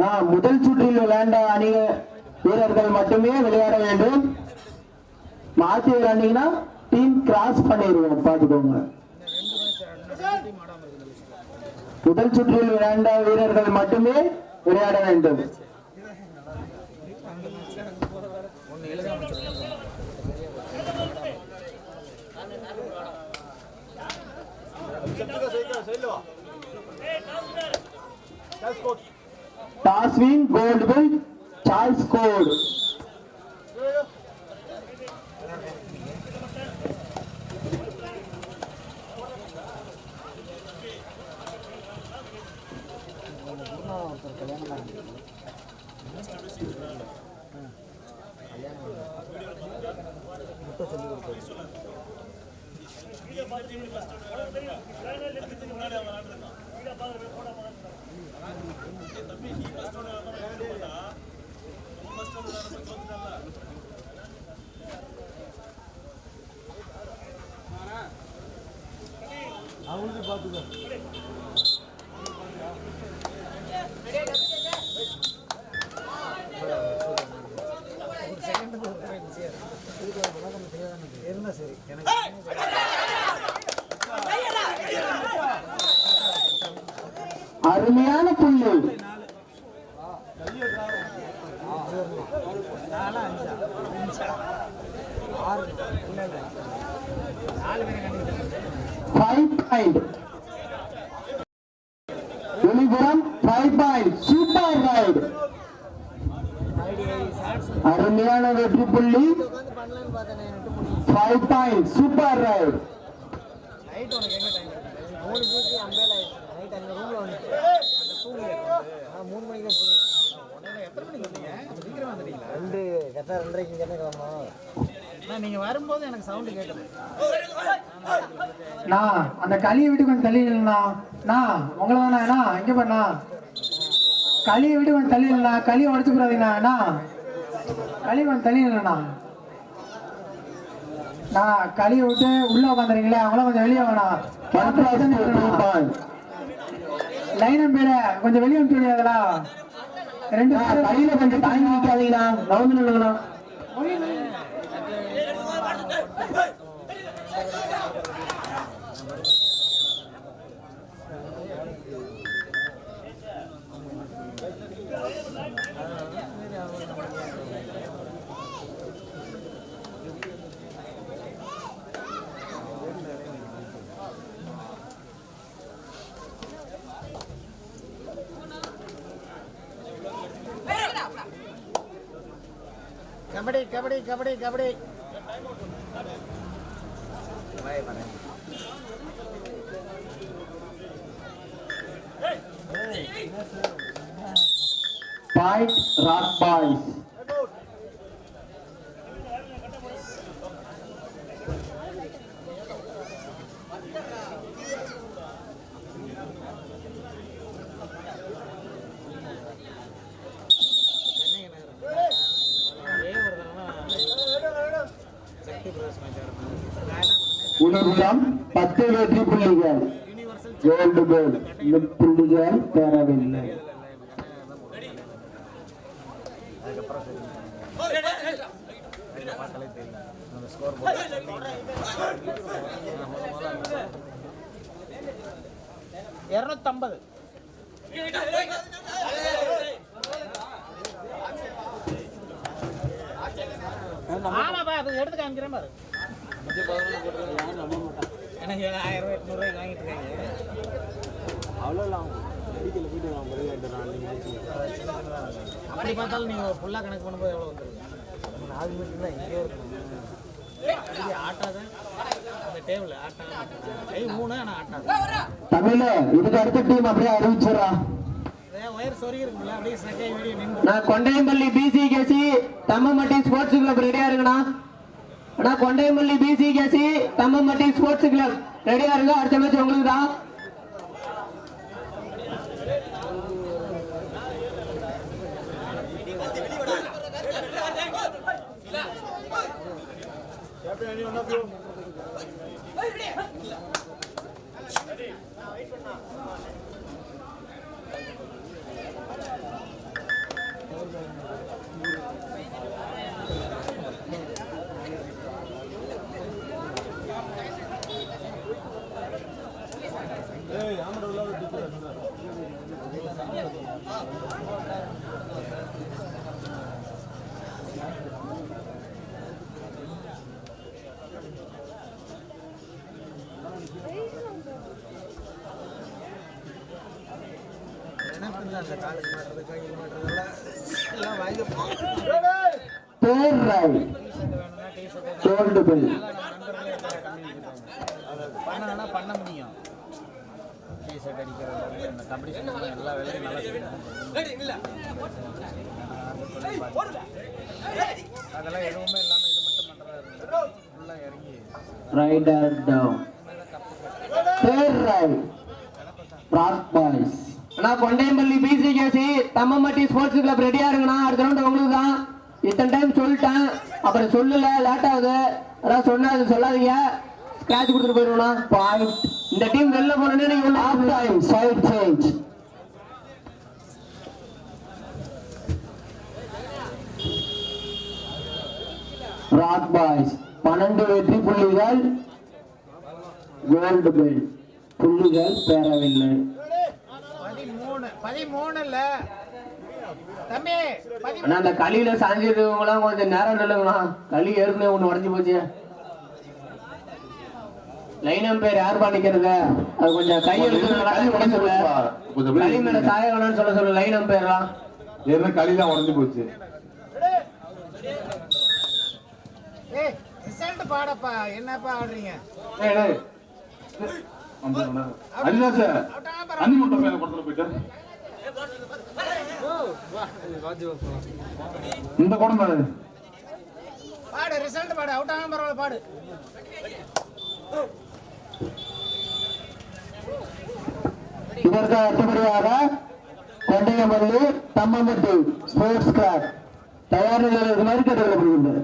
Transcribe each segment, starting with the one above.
நான் முதல் சுற்றில் விளையாண்ட அணி வீரர்கள் மட்டுமே விளையாட வேண்டும். மாத்தி விளையாண்டீங்கன்னா டீம் கிராஸ் பண்ணிடுவோம். பார்த்துக்கோங்க. முதல் சுற்றில் விளையாண்ட வீரர்கள் மட்டுமே விளையாட வேண்டும். टास्विन गोल्ड चार्ल्स कोड ये बात जिम में कस्टमर है तेरा ट्रेनर लेके तुम उड़ा रहे हो ना ट्रेनर ये बात रिपोर्ट आ கோல்டு வில் சார்ல்ஸ் கோட் அருமையான புள்ளி அருமையான பாயிண்ட் வெளிபுறம் ஃபைவ் பாயிண்ட் சூப்பர் ரைட் அருமையான வெற்றி புள்ளி five point super raid night உனக்கு எங்க டைம் மூணு மணிக்கு அம்பேல நைட் அங்க ரூம்ல வந்துட்டு அந்த தூங்கி மூணு மணிக்கு தான் தூங்கி உடனே எத்தனை மணிக்கு வந்தீங்க சீக்கிரம் வந்துட்டீங்களா ரெண்டு கரெக்டாக ரெண்டரைக்கு இங்கே என்ன கிளம்பணும் நீங்கள் வரும்போது எனக்கு சவுண்டு கேட்குது நான் அந்த களியை விட்டு கொஞ்சம் தள்ளி இல்லைண்ணா நான் உங்களை தானே அண்ணா இங்கே பண்ணா களியை விட்டு கொஞ்சம் தள்ளி இல்லைண்ணா களியை உடச்சு கூடாதீங்கண்ணா அண்ணா. களி கொஞ்சம் தள்ளி இல்லைண்ணா நான் களியை விட்டு உள்ள உட்காந்துறீங்களே அவங்களாம் கொஞ்சம் வெளியே வேணாம் one plus two point line பேர கொஞ்சம் வெளியே அனுப்பிச்சு முடியாதுலா ரெண்டு கையில கொஞ்சம் தாங்கி நிக்காதீங்களா நவந்து நில்லுங்களா kabaddi kabaddi kabaddi kabaddi point Rock Boys Pradesh பத்து வெற்றி புள்ளிகள். கோல்டு கோல் இந்த புள்ளிகள் பெறவில்லை ஆமாப்பா அது எடுத்து காமிக்கிறேன் பாரு. எனக்கு ஆயிரம் ரூபாய் எட்நூறுவாய்க்கு வாங்கிட்டு இருக்காங்க அப்படி பார்த்தாலும் நீங்கள் ஃபுல்லாக கணக்கு பண்ணும்போது எவ்வளோ வந்துருக்கு நாலு மீட்டர் தான் இங்கே இருக்கு ஆட்டாத அந்த டேபிள் ஆட்டாத கை மூணு ஆனால் ஆட்டாது தமிழ இதுக்கு அடுத்த டீம் அப்படியே அறிவிச்சிடறா நான் Kondayampalli PC KC Thammampatti sports club ரெடியா இருக்குண்ணா. ஆனால் Kondaimalli PC KC Thammampatti sports club ரெடியா இருக்கா? அடுத்த மேட்ச் உங்களுக்கு தான். அந்த காலுக்கு மாட்டுறது கைக்கு மாட்டுறதெல்லாம் எல்லாம் வாங்கி பண்ண முடியும் டீஷர்ட் அடிக்கிறது அந்த எல்லா வேலையும் நல்லா செய்யணும் அதெல்லாம் எதுவுமே இல்லாமல் இது மட்டும் பண்ணுறாரு ஃபுல்லாக இறங்கி rider down third raid Rock Boys அண்ணா Kondayampalli PCKC Thammampatti sports club ரெடியா இருக்குண்ணா அடுத்த ரவுண்ட் உங்களுக்கு தான். இத்தனை டைம் சொல்லிட்டேன். அப்புறம் சொல்லல லேட் ஆகுது. அதான் சொன்னா அது சொல்லாதீங்க. ஸ்கிராட்ச் கொடுத்துட்டு போயிருவோம்ண்ணா பாயிண்ட் இந்த டீம் வெளில போனோன்னே நீங்க half time side change Rock Boys பன்னெண்டு வெற்றி புள்ளிகள். கோல்டு பெல் புள்ளிகள் பெறவில்லை. பதிமூணுல. தம்பி ஆனா அந்த களியில சாஞ்சிருக்கவங்களாம் கொஞ்சம் நேரம் நில்லுங்களா களி ஏற்கனவே ஒண்ணு உடஞ்சு போச்சு. லைன் அம்பேர் யார் பண்ணிக்கிறது அது கொஞ்சம் கை எடுத்து சொல்ல கொஞ்சம் களி மேல சாயகணும்னு சொல்ல சொல்லு லைன் அம்பேர்லாம் ஏற்கனவே களிதான் உடஞ்சு போச்சு. ஏய் ரிசல்ட் பாடப்பா. என்னப்பா ஆடுறீங்க? அண்ணா சார். அண்ணி மட்டும் மேல படத்துல போயிட்டு. இந்த குடம் தானே பாடு ரிசல்ட் பாடு அவுட் ஆகாம பரவாயில்ல பாடு. இதற்கு அடுத்தபடியாக கொண்டையமல்லி தம்மம்பட்டி ஸ்போர்ட்ஸ் கிளப் தயார் நிலையில் இருக்குமாறு கேட்டுக்கொள்ளப்படுகின்றது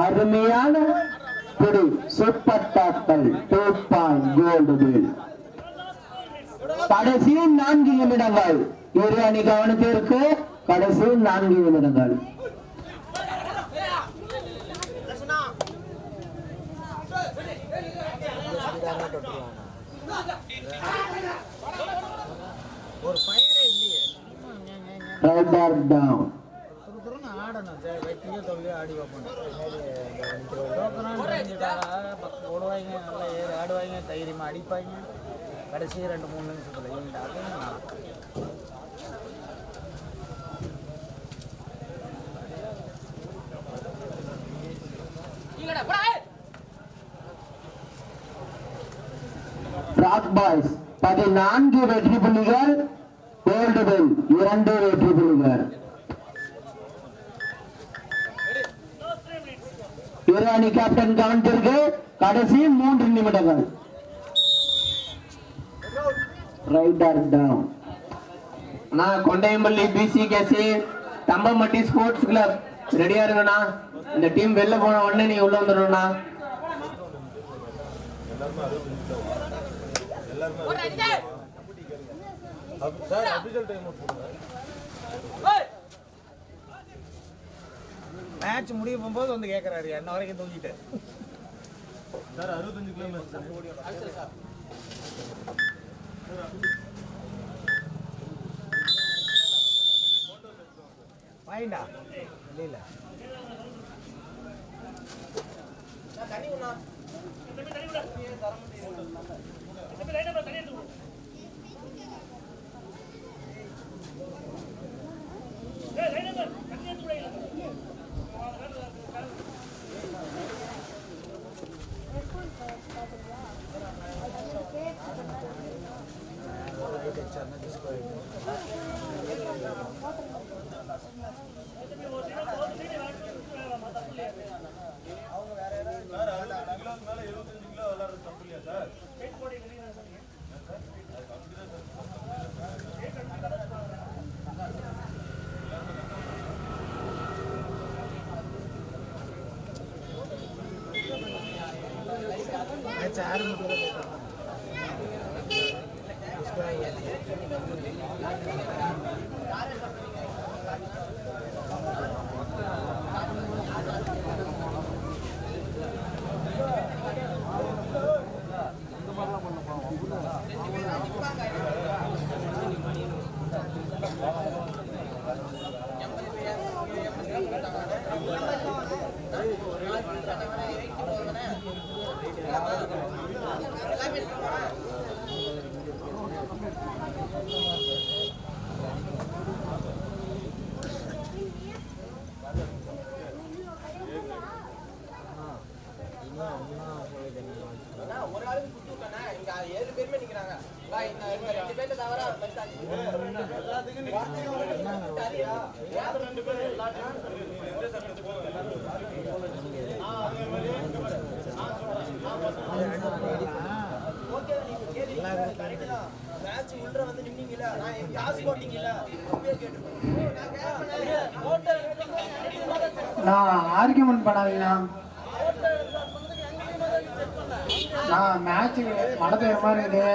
அருமையான பிடி சூப்பர் டாக்கல் டூ பாயிண்ட் கோல்டு பில் கடைசி நான்கு நிமிடங்கள் இரு அணி கவனத்திற்கு கடைசி நான்கு நிமிடங்கள் ஒரு இல்லையே டவுன் ஓடுவாங்க நல்லா ஏறி ஆடுவாங்க தைரியமாக அடிப்பாங்க கடைசி ரெண்டு மூணு நிமிஷத்தில் ராக் பாய்ஸ் பதினான்கு வெற்றி புள்ளிகள் கோல்டு பெல் இரண்டு வெற்றி புள்ளிகள். இரு அணி கேப்டன் கவனத்திற்கு கடைசி மூன்று நிமிடங்கள். ரைடர் டவுன் நான் Kondayampalli PCKC Thambampatti sports club ரெடியா இருங்கண்ணா. இந்த டீம் வெளில போன உடனே நீ உள்ள வந்துடணும்ண்ணா. மேட்ச் முடிய போகும்போது வந்து கேட்குறாரு என்ன வரைக்கும் தூங்கிட்டு பாயிண்டா இல்லை தண்ணி தண்ணி நான் ஆர்கியூமெண்ட் பண்ணாதீங்கண்ணா நான் மேட்ச்சுக்கு மழை பெய்யுற மாதிரி இருக்குது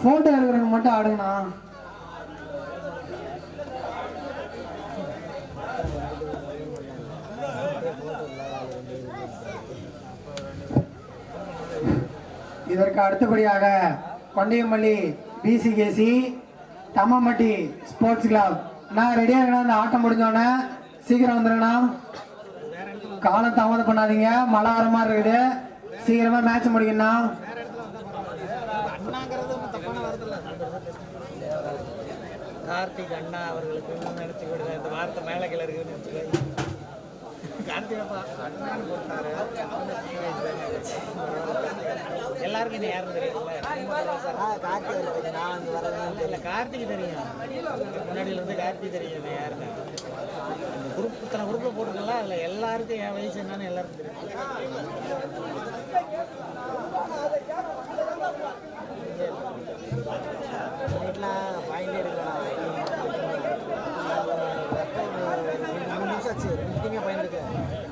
ஃபோட்டோ எடுக்கிறவங்க மட்டும் ஆடுங்கண்ணா. இதற்கு அடுத்தபடியாக Kondayampalli PCKC Thammampatti sports club நான் ரெடியாக இருக்கணும் அந்த ஆட்டம் முடிஞ்சோடனே சீக்கிரம் வந்துடுங்கண்ணா காலம் தாமதம் பண்ணாதீங்க. மழை வர மாதிரி இருக்குது. சீக்கிரமாக மேட்ச் முடிக்கணும் அண்ணாங்கிறது ஒன்றும் தப்பான வார்த்தை இல்லை கார்த்திக் அண்ணா அவர்களுக்கு இன்னும் நினைச்சு கொடுங்க. இந்த வார்த்தை மேலே கீழே இருக்குதுன்னு கார்த்திக் அப்பா. அண்ணான்னு போட்டாரு எல்லாருக்கும் என்ன யாரும் தெரியும்ல கார்த்திக் நான் வந்து வரேன் இல்லை. கார்த்திக் தெரியும். முன்னாடியில இருந்து கார்த்திக் தெரியும் யாருன்னு அந்த குரூப் இத்தனை குரூப்பில் போட்டுருக்கல அதில் எல்லாருக்கும் என் வயசு என்னன்னு எல்லாருக்கும் தெரியும். நைட்லாம் பாயிண்டே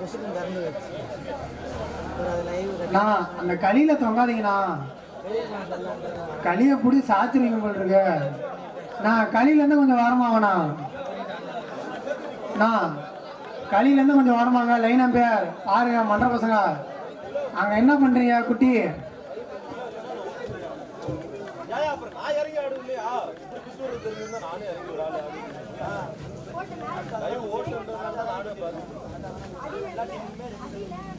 வருஷத்துக்கு அந்த களியில தொங்காதீங்கண்ணா. களியை பிடி சாத்திரிங்க போல் இருக்கு. நான் களியிலேருந்து கொஞ்சம் வரமாவண்ணா அண்ணா களியிலேருந்து கொஞ்சம் வரமாங்க லைன் அம்பேர் பாருங்க மன்ற பசங்க. அங்கே என்ன பண்ணுறீங்க குட்டி? நானே Allez, là,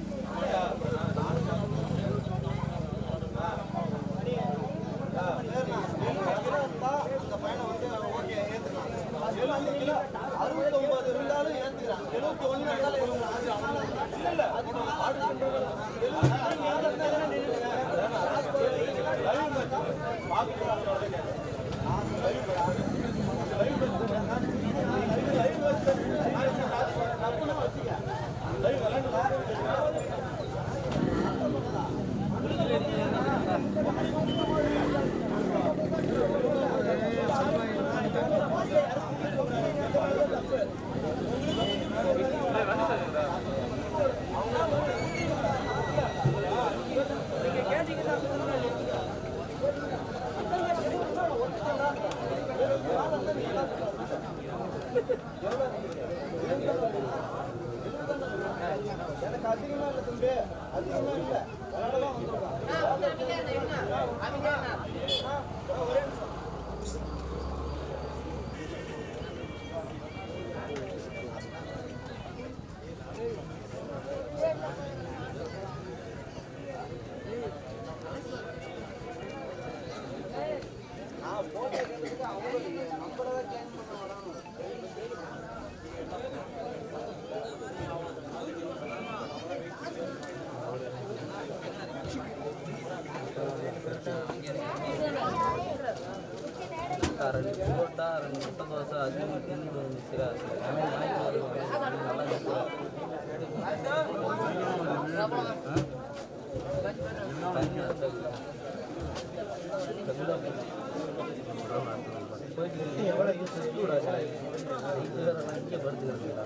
எனக்கு அதிகமா இல்லை தம்பி. அதிகமா இல்லை. ரெண்டு புரோட்டா ரெண்டு முட்டை தோசை அது தின்னு வந்துச்சுரா வாங்கி வருவாங்க நல்லா எவ்வளோ யூஸ் இங்கே படுத்துக்கிறதுடா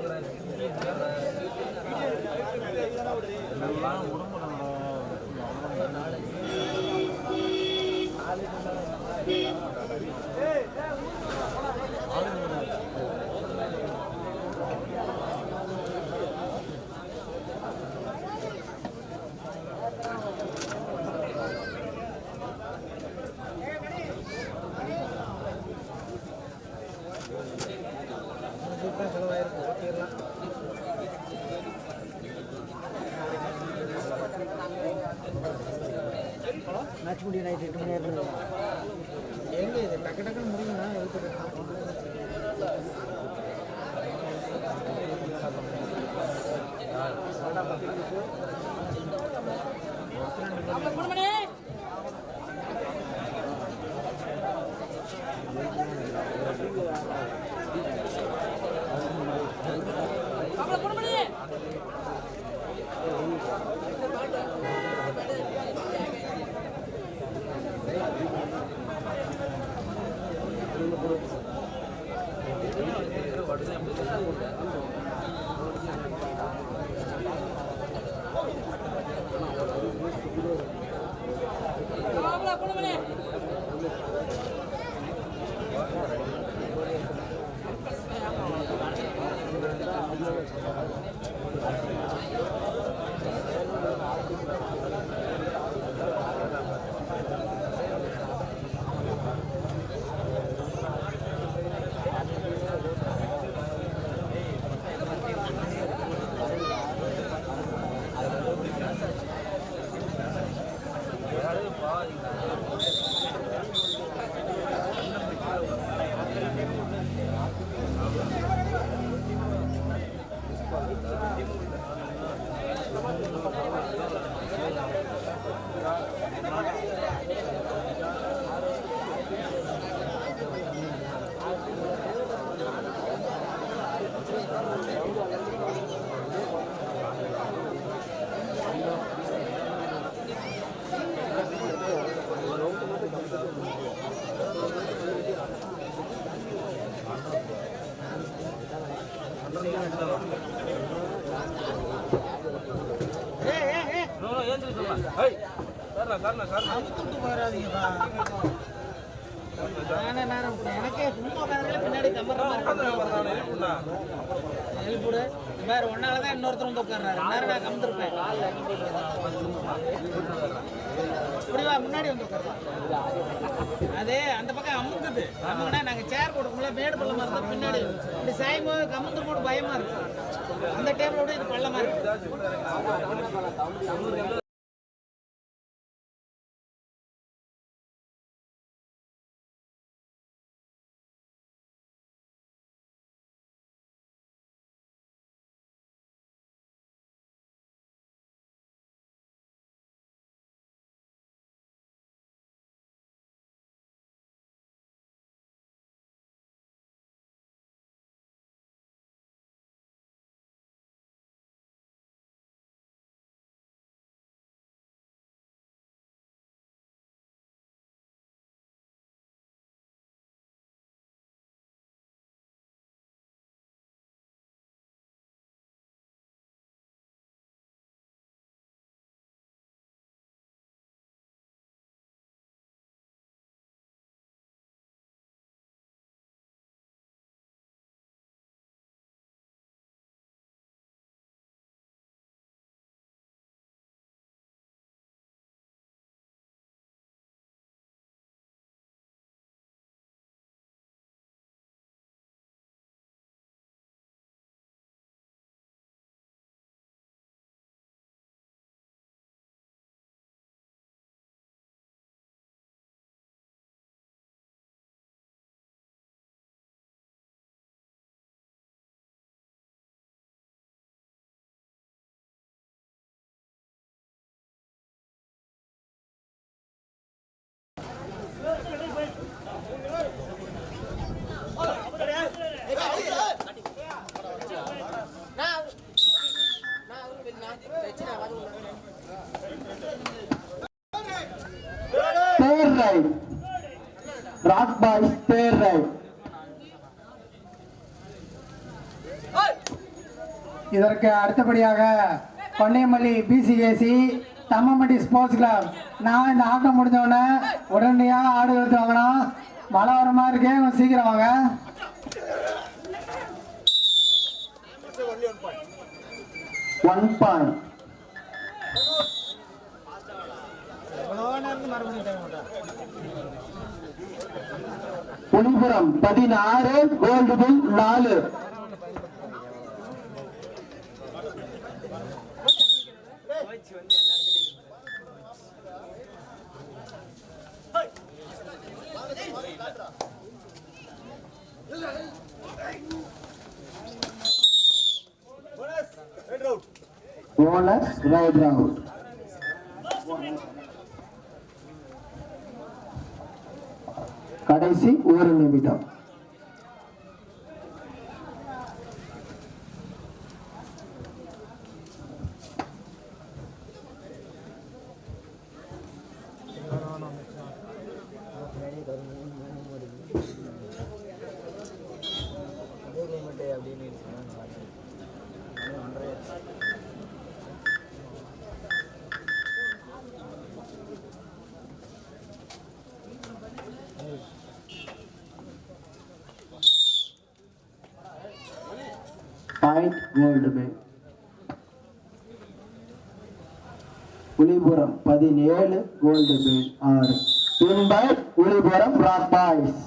மேட்ச் முடியும் நைட் எட்டு மணி நேரம் எங்கே இது டக்கு டக்குன்னு முடியும்னா எழுத்து போயிடாதீங்கப்பா நானே நேரம் எனக்கே சும்மா பின்னாடி கம்பர் இந்த மாதிரி ஒன்னால இன்னொருத்தர் வந்து உட்கார்றாரு நான் கம்பிருப்பேன் முன்னாடி வந்து அதே அந்த பக்கம் அமுக்குது. அமுக்குனா நாங்கள் சேர் போடுறோம்ல மேடு பள்ளம் இருந்தா பின்னாடி இப்படி சாயும் போது கமுந்து போட்டு பயமா இருக்கு. அந்த டேபிளோட இது பள்ளமா இருக்கு. இதற்கு அடுத்தபடியாக Kondaimalli PCKC Thammampatti sports club நான் இந்த ஆட்டம் முடிஞ்சவொடனே உடனடியாக ஆடு எடுத்து வாங்கணும் மழை வர மாதிரி இருக்கே கொஞ்சம் சீக்கிரம் வாங்க. ஒன் பாயிண்ட் புலிபுரம் பதினாறு கோல்டு நாலு. போனஸ் ரைட் ரவுண்ட் கடைசி ஒரு நிமிடம் அதே கிளைமேட்டு அப்படின்னு இருந்துச்சுன்னா நல்லா இருக்கும். அது ஒன்றரை பாயிண்ட் கோல்டு பில் புலிபுரம் பதினேழு கோல்டு பில் ஆறு. இன்பை புலிபுரம் ராக் பாய்ஸ்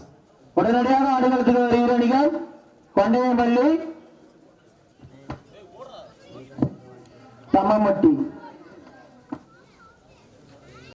உடனடியாக ஆடுகளத்துக்கு வருகிற அணிகள் கொண்டையம்பள்ளி தம்மம்பட்டி